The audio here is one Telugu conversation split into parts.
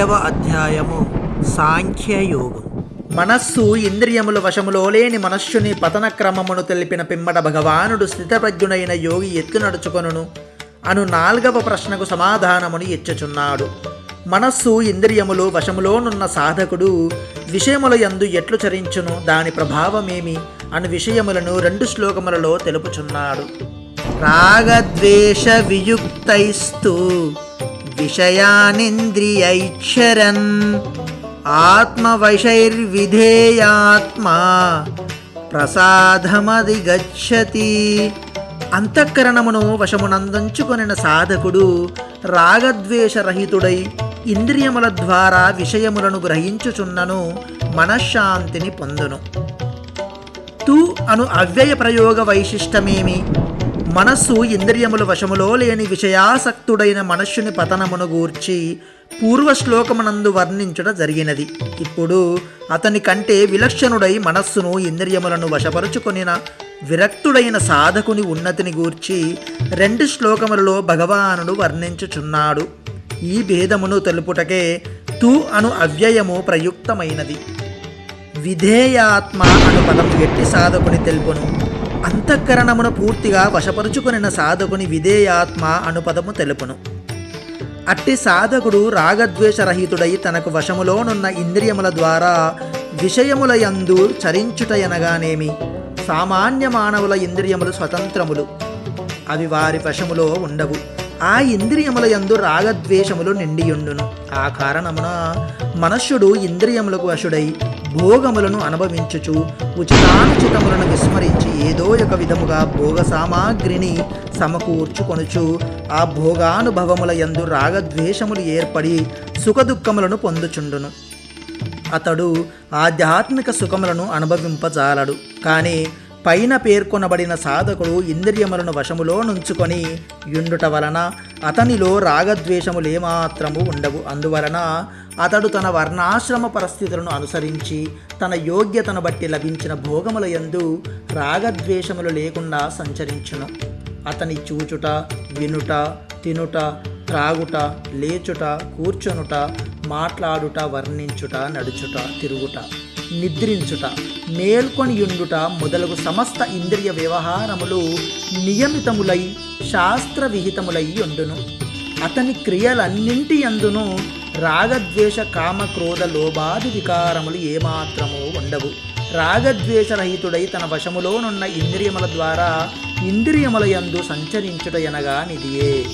రెండవ అధ్యాయము. సాంఖ్యయోగం. మనస్సు ఇంద్రియముల వశములో లేని మనస్సుని పతన క్రమమును తెలిపిన పిమ్మట భగవానుడు స్థితప్రజ్ఞుడైన యోగి ఎత్తు నడుచుకొనును. అను నాల్గవ ప్రశ్నకు సమాధానమును ఇచ్చుచున్నాడు. మనస్సు ఇంద్రియములు వశములోనున్న సాధకుడు విషయముల యందు ఎట్లు చరించును? దాని ప్రభావమేమి? అను విషయములను రెండు శ్లోకములలో తెలుపుచున్నాడు. రాగద్వేష వియుక్తైస్తు. విషయానింద్రియైక్షరన్ ఆత్మవశైర్విధేయాత్మా ప్రసాదమది గచ్చతి అంతఃకరణమును వశమునందంచుకొనిన సాధకుడు రాగద్వేషరహితుడై ఇంద్రియముల ద్వారా విషయములను గ్రహించుచున్నను మనశ్శాంతిని పొందును. తు అను అవ్యయ ప్రయోగ వైశిష్టమేమి? మనస్సు ఇంద్రియముల వశములో లేని విషయాసక్తుడైన మనస్సుని పతనమును గూర్చి పూర్వ శ్లోకమునందు వర్ణించడం జరిగినది. ఇప్పుడు అతని కంటే విలక్షణుడై మనస్సును ఇంద్రియములను వశపరుచుకొనిన విరక్తుడైన సాధకుని ఉన్నతిని గూర్చి రెండు శ్లోకములలో భగవానుడు వర్ణించుచున్నాడు. ఈ భేదమును తెలుపుటకే తు అను అవ్యయము ప్రయుక్తమైనది. విధేయాత్మ అను పదం ఎట్టి సాధకుని తెలుపును. అంతఃకరణమును పూర్తిగా వశపరుచుకునిన సాధకుని విధేయాత్మ అను పదము తెలుపును. అట్టి సాధకుడు రాగద్వేషరహితుడై తనకు వశములోనున్న ఇంద్రియముల ద్వారా విషయముల యందు చరించుటయనగానేమి సామాన్య మానవుల ఇంద్రియములు స్వతంత్రములు. అవి వారి వశములో ఉండవు. ఆ ఇంద్రియముల యందు రాగద్వేషములు నిండియుండును. ఆ కారణమున మనుష్యుడు ఇంద్రియములకు వశుడై భోగములను అనుభవించుచు ఉచితానుచితములను విస్మరించి ఏదో ఒక విధముగా భోగ సామాగ్రిని సమకూర్చుకొనుచు ఆ భోగానుభవముల యందు రాగద్వేషములు ఏర్పడి సుఖదుఖములను పొందుచుండును. అతడు ఆధ్యాత్మిక సుఖములను అనుభవింపజాలడు. కానీ పైన పేర్కొనబడిన సాధకుడు ఇంద్రియములను వశములో నుంచుకొని యుండుట వలన అతనిలో రాగద్వేషములేమాత్రము ఉండవు. అందువలన అతడు తన వర్ణాశ్రమ పరిస్థితులను అనుసరించి తన యోగ్యతను బట్టి లభించిన భోగముల యందు రాగద్వేషములు లేకుండా సంచరించును. అతని చూచుట వినుట తినుట త్రాగుట లేచుట కూర్చొనుట మాట్లాడుట వర్ణించుట నడుచుట తిరుగుట నిద్రించుట మేల్కొనియుండుట మొదలగు సమస్త ఇంద్రియ వ్యవహారములు నియమితములై శాస్త్ర విహితములై ఉండును అతని క్రియలన్నింటి అందును రాగద్వేష కామ క్రోధ లోబాది వికారములు ఏమాత్రము ఉండవు. రాగద్వేషరహితుడై తన వశములోనున్న ఇంద్రియముల ద్వారా ఇంద్రియముల యందు సంచరించుట ఎనగా నిధియే.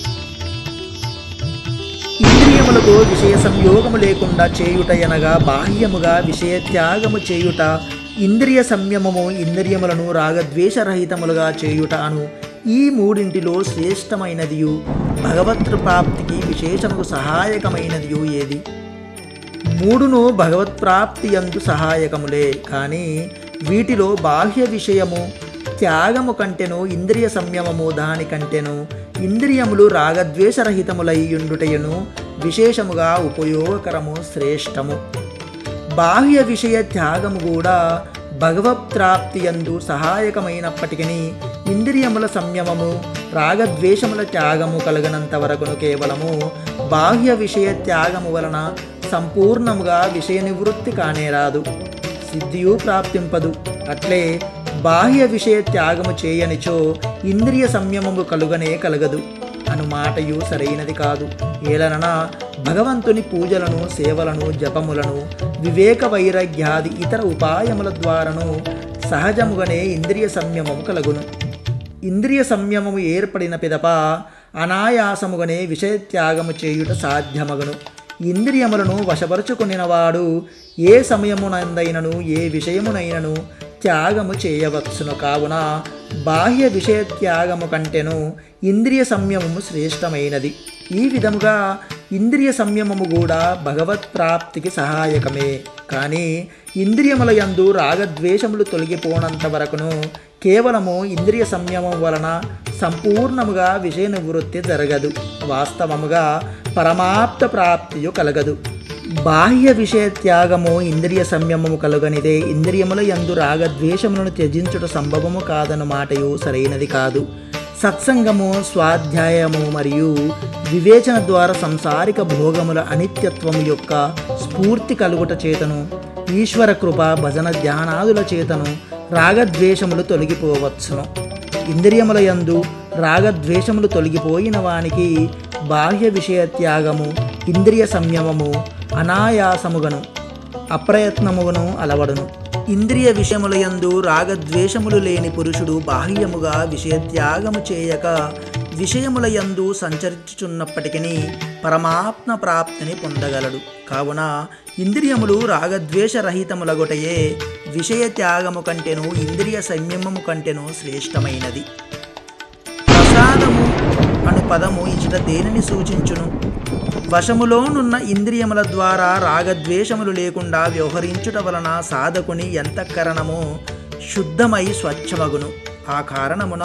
ఇంద్రియములతో విషయ సంయోగము లేకుండా చేయుట ఎనగా బాహ్యముగా విషయ త్యాగము చేయుట ఇంద్రియ సంయమము ఇంద్రియములను రాగద్వేషరహితములుగా చేయుట అను ఈ మూడింటిలో శ్రేష్టమైనదియు. భగవత్ ప్రాప్తికి విశేషముకు సహాయకమైనది ఏది? మూడును భగవత్ప్రాప్తి యందు సహాయకములే కానీ వీటిలో బాహ్య విషయము త్యాగము కంటెను ఇంద్రియ సంయమము దానికంటెను ఇంద్రియములు రాగద్వేషరహితములయ్యుండుటయును విశేషముగా ఉపయోగకరము శ్రేష్టము. బాహ్య విషయ త్యాగము కూడా భగవత్ప్రాప్తి యందు సహాయకమైనప్పటికీ ఇంద్రియముల సంయమము రాగద్వేషముల త్యాగము కలగనంత వరకును కేవలము బాహ్య విషయ త్యాగము వలన సంపూర్ణముగా విషయ నివృత్తి కానేరాదు సిద్ధియు ప్రాప్తింపదు. అట్లే బాహ్య విషయ త్యాగము చేయనిచో ఇంద్రియ సంయమము కలుగనే కలగదు. అను మాటయు సరైనది కాదు. ఏలనన భగవంతుని పూజలను సేవలను జపములను వివేక వైరాగ్యాది ఇతర ఉపాయముల ద్వారాను సహజముగానే ఇంద్రియ సంయమము కలుగును. ఇంద్రియ సంయమము ఏర్పడిన పిదప అనాయాసముగానే విషయత్యాగము చేయుట సాధ్యమగును. ఇంద్రియములను వశపరుచుకునినవాడు ఏ సమయమునందైనను ఏ విషయమునైనను త్యాగము చేయవచ్చును. కావున బాహ్య విషయ త్యాగము కంటెను ఇంద్రియ సంయమము శ్రేష్టమైనది. ఈ విధముగా ఇంద్రియ సంయమము కూడా భగవత్ ప్రాప్తికి సహాయకమే. కానీ ఇంద్రియముల యందు రాగద్వేషములు తొలగిపోనంత వరకును కేవలము ఇంద్రియ సంయమం వలన సంపూర్ణముగా విషయ నివృత్తి జరగదు. వాస్తవముగా పరమాప్త ప్రాప్తియు కలగదు. బాహ్య విషయ త్యాగము ఇంద్రియ సంయమము కలుగనిదే. ఇంద్రియముల యందు రాగద్వేషములను త్యజించుట సంభవము కాదన్న మాటయు సరైనది కాదు. సత్సంగము స్వాధ్యాయము మరియు వివేచన ద్వారా సంసారిక భోగముల అనిత్యత్వము యొక్క స్ఫూర్తి కలుగుట చేతను ఈశ్వర కృప భజన ధ్యానాదుల చేతను రాగద్వేషములు తొలగిపోవచ్చును. ఇంద్రియముల యందు రాగద్వేషములు తొలగిపోయిన వానికి బాహ్య విషయ త్యాగము ఇంద్రియ సంయమము అనాయాసముగను అప్రయత్నముగను అలవడును. ఇంద్రియ విషయముల యందు రాగద్వేషములు లేని పురుషుడు బాహ్యముగా విషయత్యాగము చేయక విషయముల యందు సంచరించుచున్నప్పటికీ పరమాత్మ ప్రాప్తిని పొందగలడు. కావున ఇంద్రియములు రాగద్వేషరహితములగొటయే విషయ త్యాగము కంటెను ఇంద్రియ సంయమము కంటెను శ్రేష్టమైనది. ప్రసాదము అను పదము ఇచ్చట దేనిని సూచించును? వశములోనున్న ఇంద్రియముల ద్వారా రాగద్వేషములు లేకుండా వ్యవహరించుట వలన సాధకుని ఎంతఃకరణము శుద్ధమై స్వచ్ఛమగును. ఆ కారణమున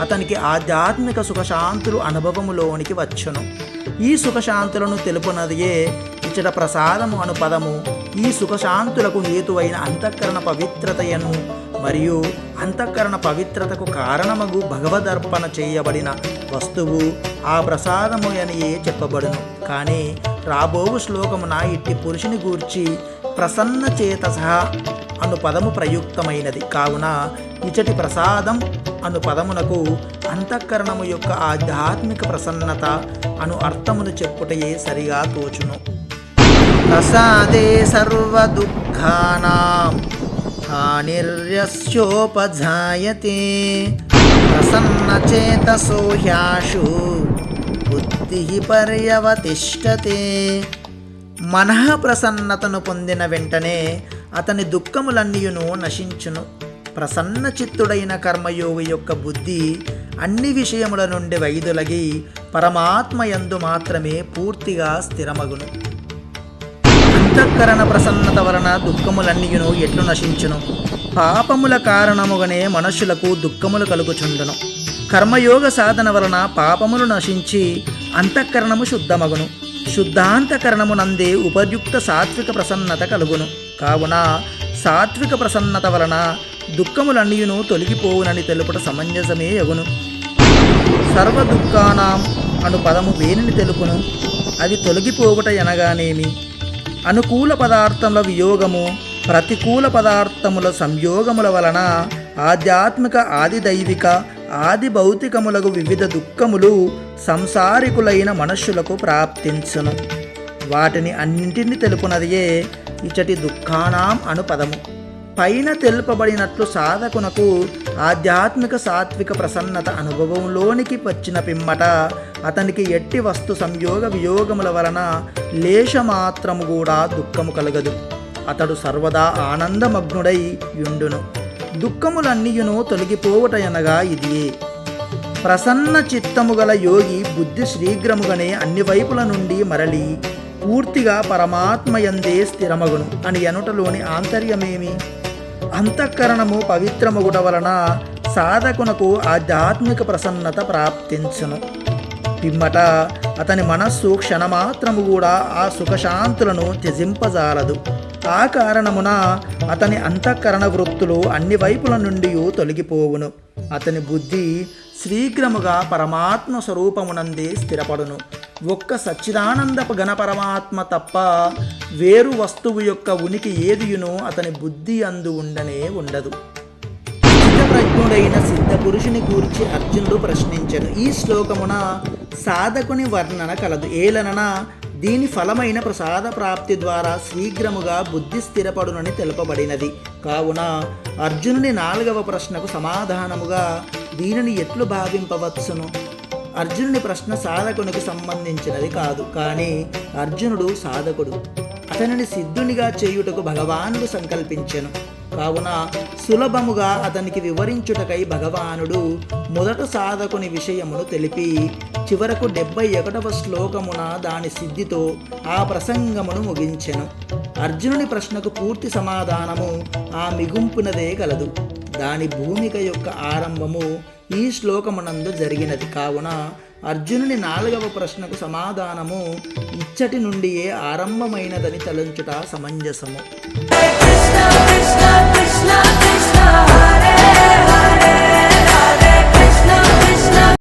అతనికి ఆధ్యాత్మిక సుఖశాంతులు అనుభవములోనికి వచ్చును. ఈ సుఖశాంతులను తెలుపునదియే ఇచ్చట ప్రసాదము అను పదము ఈ సుఖశాంతులకు హేతువైన అంతఃకరణ పవిత్రతయను మరియు అంతఃకరణ పవిత్రతకు కారణమగు భగవదర్పణ చేయబడిన వస్తువు ఆ ప్రసాదము అనియే చెప్పబడును. కానీ రాబోవు శ్లోకమున ఇట్టి పురుషుని గూర్చి ప్రసన్న చేత సహా అను పదము ప్రయుక్తమైనది. కావున ఇచటి ప్రసాదం అను పదమునకు అంతఃకరణము యొక్క ఆధ్యాత్మిక ప్రసన్నత అను అర్థమును చెప్పుటయే సరిగా తోచును. ప్రసాదే సర్వ దుఃఖానాం హానిర్యస్యోపజాయతే ప్రసన్నచేతసో హ్యాషు బుద్ధి పర్యవతిష్టతే. మనః ప్రసన్నతను పొందిన వెంటనే అతని దుఃఖములన్నీయును నశించును. ప్రసన్న చిత్తుడైన కర్మయోగి యొక్క బుద్ధి అన్ని విషయముల నుండి వైదొలగి పరమాత్మ యందు మాత్రమే పూర్తిగా స్థిరమగును. అంతఃకరణ ప్రసన్నత వలన దుఃఖములన్నీయును ఎట్లు నశించును? పాపముల కారణముగానే మనుషులకు దుఃఖములు కలుగుచుండును. కర్మయోగ సాధన వలన పాపములు నశించి అంతఃకరణము శుద్ధమగును. శుద్ధాంతకరణమునందే ఉపయుక్త సాత్విక ప్రసన్నత కలుగును. కావున సాత్విక ప్రసన్నత వలన దుఃఖములన్నీయును తొలగిపోవునని తెలుపుట సమంజసమే ఎగును సర్వ దుఃఖానాం అను పదము వేనిని తెలుపును. అది తొలగిపోవుట ఎనగానేమి? అనుకూల పదార్థముల వియోగము ప్రతికూల పదార్థముల సంయోగముల వలన ఆధ్యాత్మిక ఆది దైవిక ఆది భౌతికములకు వివిధ దుఃఖములు సంసారికులైన మనుష్యులకు ప్రాప్తించును. వాటిని అన్నింటిని తెలుపునదియే ఇచటి దుఃఖానాం అను పదము పైన తెలుపబడినట్లు సాధకునకు ఆధ్యాత్మిక సాత్విక ప్రసన్నత అనుభవంలోనికి వచ్చిన పిమ్మట అతనికి ఎట్టి వస్తు సంయోగ వియోగముల వలన లేశమాత్రము కూడా దుఃఖము కలగదు. అతడు సర్వదా ఆనందమగ్నుడై యుండును. దుఃఖములన్నీయును తొలగిపోవుట అనగా ఇదియే. ప్రసన్న చిత్తము గల యోగి బుద్ధి శీఘ్రముగానే అన్ని వైపుల నుండి మరలి పూర్తిగా పరమాత్మయందే స్థిరమగును అని ఎనుటలోని ఆంతర్యమేమి? అంతఃకరణము పవిత్రమగుట వలన సాధకునకు ఆధ్యాత్మిక ప్రసన్నత ప్రాప్తించును. పిమ్మట అతని మనస్సు క్షణమాత్రము కూడా ఆ సుఖశాంతులను త్యజింపజాలదు. ఆ కారణమున అతని అంతఃకరణ వృత్తులు అన్ని వైపుల నుండి తొలగిపోవును. అతని బుద్ధి శీఘ్రముగా పరమాత్మ స్వరూపమునందే స్థిరపడును. ఒక్క సచ్చిదానందపు గణపరమాత్మ తప్ప వేరు వస్తువు యొక్క ఉనికి ఏదియునో అతని బుద్ధి అందు ఉండనే ఉండదు. స్థితప్రజ్ఞుడైన సిద్ధ పురుషుని గూర్చి అర్జునుడు ప్రశ్నించను. ఈ శ్లోకమున సాధకుని వర్ణన కలదు. ఏలనన దీని ఫలమైన ప్రసాద ప్రాప్తి ద్వారా శీఘ్రముగా బుద్ధి స్థిరపడునని తెలుపబడినది. కావున అర్జునుని నాలుగవ ప్రశ్నకు సమాధానముగా దీనిని ఎట్లు భావింపవచ్చును? అర్జునుని ప్రశ్న సాధకునికి సంబంధించినది కాదు. కానీ అర్జునుడు సాధకుడు. అతనిని సిద్ధునిగా చేయుటకు భగవానుడు సంకల్పించెను. కావున సులభముగా అతనికి వివరించుటకై భగవానుడు మొదట సాధకుని విషయమును తెలిపి చివరకు డెబ్బై ఒకటవ శ్లోకమున దాని సిద్ధితో ఆ ప్రసంగమును ముగించెను. అర్జునుని ప్రశ్నకు పూర్తి సమాధానము ఆ మిగుంపునదే కలదు. దాని భూమిక యొక్క ఆరంభము ఈ శ్లోకమునందు జరిగినది. కావున అర్జునుని నాలుగవ ప్రశ్నకు సమాధానము ఇచ్చటి నుండియే ఆరంభమైనదని తలంచుట సమంజసము.